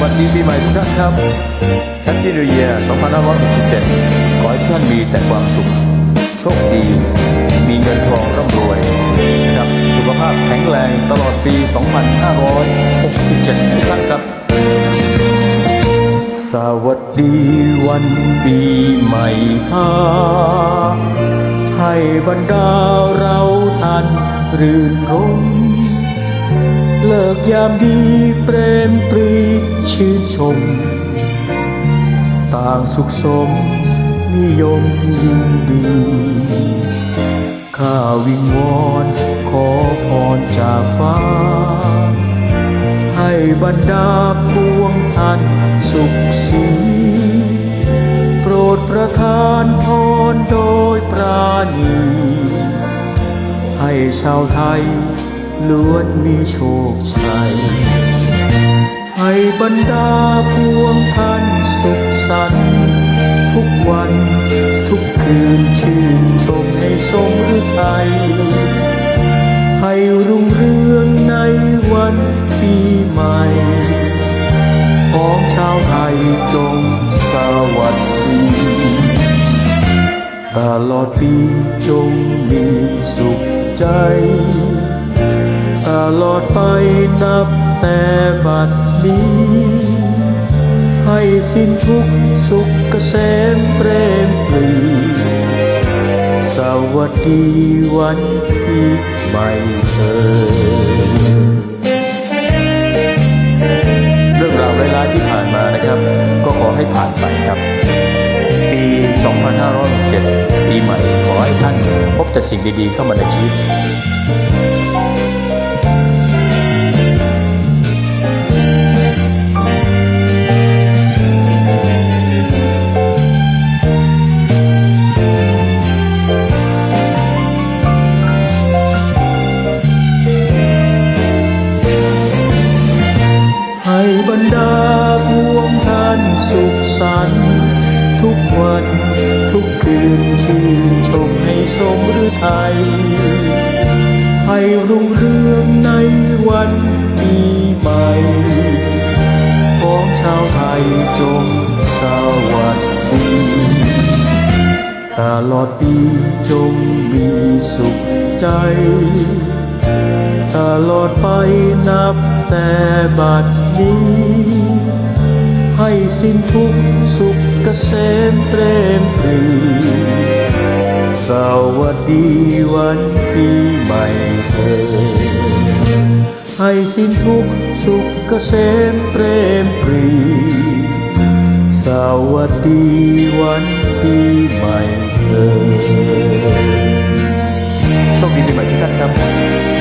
วัสดีปีใหม่ทุกท่านครับ Happy New Year 2567 ขอให้ท่านมีแต่ความสุข โชคดี มีเงินทองร่ำรวยนะครับสุขภาพแข็งแรงตลอดปี 2567 ทุกท่านครับ สวัสดีวันปีใหม่พาให้บรรดาเราท่านรื่นรมเลิกยามดีเปรมปรี ชื่นชม ต่างสุขสม นิยมยินดีข้าวิงวอนขอพรจากฟ้า ให้บรรดาปวงท่านสุขสีโปรดประทานพรโดยปราณี ให้ชาวไทยล้วนมีโชคชัย ให้บรรดาพวงท่านสุขสันต์ทุกวันทุกคืนชื่นชมให้สมฤทัยให้รุ่งเรืองในวันปีใหม่ ของชาวไทยจงสวัสดีตลอดปีจงมีสุขใจ ตลอดไปนับ แต่บัดนี้ ให้สิ้นทุกสุขเกษมเปรมปรี สวัสดีวันปีใหม่เธอเรื่องราวร้ายๆที่ผ่านมานะครับ ก็ขอให้ผ่านไปครับ ปี 2567 ปีใหม่ขอให้ท่านพบแต่สิ่งดีๆเข้ามาในชีวิต สุขสันต์ทุกวันทุกคืนชื่นชมให้สมฤทัยให้รุ่งเรืองในวันปีใหม่ของชาวไทยจงสวัสดีตลอดปีจงมีสุขใจตลอดไปนับแต่บัดนี้ สิ้นทุกสุขเกษมเปรมปรีสวัสดีวันปีใหม่เถิดให้สิ้นทุกสุขเกษมเปรมปรีสวัสดีวันปีใหม่เถิดโชคดีปีใหม่ทุกท่านครับ